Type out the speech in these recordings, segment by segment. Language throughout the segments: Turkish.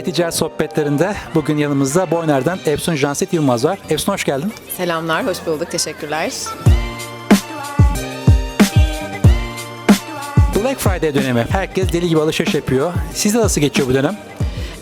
E-Ticaret sohbetlerinde bugün yanımızda Boyner'den Efsun Janset Yılmaz var. Efsun hoş geldin. Selamlar, hoş bulduk. Teşekkürler. Black Friday dönemi. Herkes deli gibi alışveriş yapıyor. Sizde nasıl geçiyor bu dönem?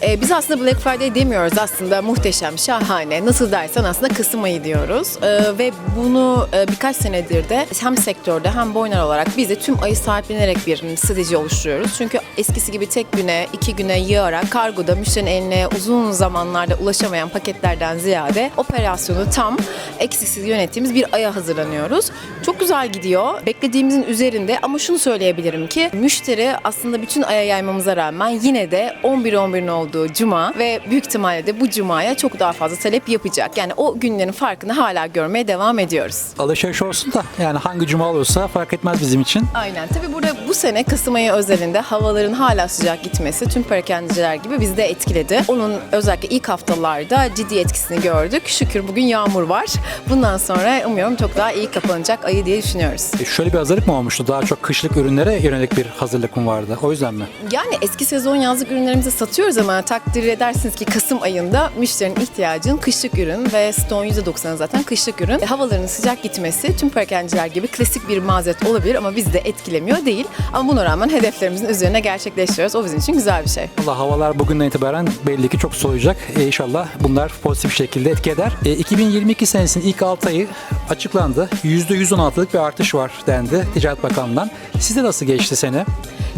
Ee, biz aslında Black Friday demiyoruz aslında muhteşem, şahane. Nasıl dersen aslında Kasım ayı diyoruz. Ee, ve bunu e, birkaç senedir de hem sektörde hem Boyner olarak biz de tüm ayı sahiplenerek bir strateji oluşturuyoruz. Çünkü eskisi gibi tek güne, iki güne yığarak kargoda müşterinin eline uzun zamanlarda ulaşamayan paketlerden ziyade operasyonu tam eksiksiz yönettiğimiz bir aya hazırlanıyoruz. Çok güzel gidiyor. Beklediğimizin üzerinde ama şunu söyleyebilirim ki müşteri aslında bütün aya yaymamıza rağmen yine de 11-11'in olduğu cuma ve büyük ihtimalle de bu cumaya çok daha fazla talep yapacak. Yani o günlerin farkını hala görmeye devam ediyoruz. Alışveriş olsun da yani hangi cuma olursa fark etmez bizim için. Aynen. Tabii burada bu sene Kasım ayı özelinde havaların hala sıcak gitmesi tüm perakendiciler gibi bizi de etkiledi. Onun özellikle ilk haftalarda ciddi etkisini gördük. Şükür bugün yağmur var. Bundan sonra umuyorum çok daha iyi kapanacak ayı diye düşünüyoruz. E, Şöyle bir hazırlık mı olmuştu? Daha çok kışlık ürünlere yönelik bir hazırlık mı vardı? O yüzden mi? Yani eski sezon yazlık ürünlerimizi satıyoruz ama takdir edersiniz ki Kasım ayında müşterinin ihtiyacın kışlık ürün ve stoğun %90'ı zaten kışlık ürün. E, havaların sıcak gitmesi tüm perakendiciler gibi klasik bir mazeret olabilir ama bizi de etkilemiyor değil. Ama buna rağmen hedeflerimizin üzerine gerçekleştiriyoruz. O bizim için güzel bir şey. Allah havalar bugünden itibaren belli ki çok soğuyacak. E, inşallah bunlar pozitif şekilde etki eder. E, 2022 senesinin ilk 6 ayı açıklandı. %116'lık bir artış var dendi Ticaret Bakanlığı'ndan. Sizde nasıl geçti sene?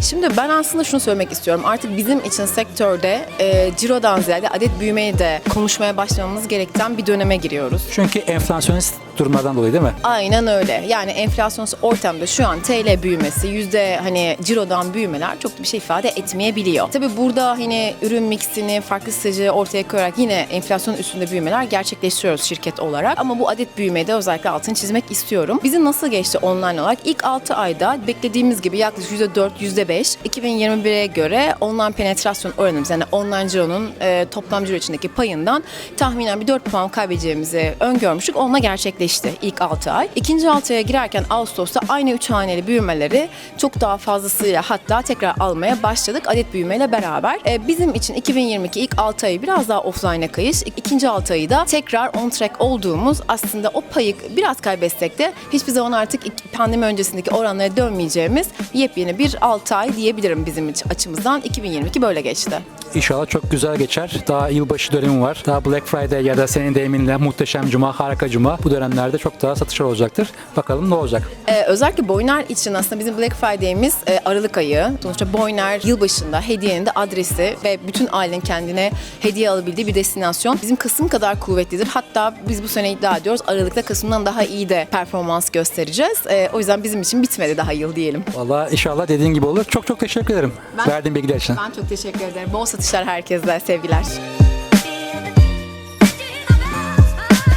Şimdi ben aslında şunu söylemek istiyorum. Artık bizim için sektörde e, cirodan ziyade adet büyümeyi de konuşmaya başlamamız gerektiği bir döneme giriyoruz. Çünkü enflasyonist durumlardan dolayı değil mi? Aynen öyle. Yani enflasyonsuz ortamda şu an TL büyümesi, yüzde hani cirodan büyümeler çok da bir şey ifade etmeyebiliyor. Tabii burada hani ürün mixini, farklı strateji ortaya koyarak yine enflasyon üstünde büyümeler gerçekleştiriyoruz şirket olarak. Ama bu adet büyümeyi de özellikle altını çizmek istiyorum. Bizim nasıl geçti online olarak? İlk 6 ayda beklediğimiz gibi yaklaşık %4, %5. 2021'e göre online penetrasyon oranımız yani online cironun e, toplam ciro içindeki payından tahminen bir 4 puan kaybedeceğimizi öngörmüştük. Onunla gerçekleşti ilk 6 ay. İkinci 6 aya girerken Ağustos'ta aynı 3 haneli büyümeleri çok daha fazlasıyla hatta tekrar almaya başladık adet büyümeyle beraber. E, bizim için 2022 ilk 6 ayı biraz daha offline'a kayış. İkinci 6 ayı da tekrar on track olduğumuz aslında o payı biraz kaybetsek de hiçbir zaman artık pandemi öncesindeki oranlara dönmeyeceğimiz yepyeni bir 6 ay diyebilirim bizim açımızdan. 2022 böyle geçti. İnşallah çok güzel geçer. Daha yılbaşı dönemi var. Daha Black Friday ya da senin deyiminle muhteşem cuma, harika cuma bu dönemlerde çok daha satışlar olacaktır. Bakalım ne olacak? Ee, özellikle Boyner için aslında bizim Black Friday'imiz e, Aralık ayı. Sonuçta Boyner yılbaşında hediyenin de adresi ve bütün ailenin kendine hediye alabildiği bir destinasyon. Bizim Kasım kadar kuvvetlidir. Hatta biz bu sene iddia ediyoruz Aralık'ta Kasım'dan daha iyi de performans göstereceğiz. Ee, o yüzden bizim için bitmedi daha yıl diyelim. Vallahi inşallah dediğin gibi olur. Çok çok teşekkür ederim Ben- verdiğin bilgiler için. Ben çok teşekkür ederim. Bol satışlar herkese. Sevgiler.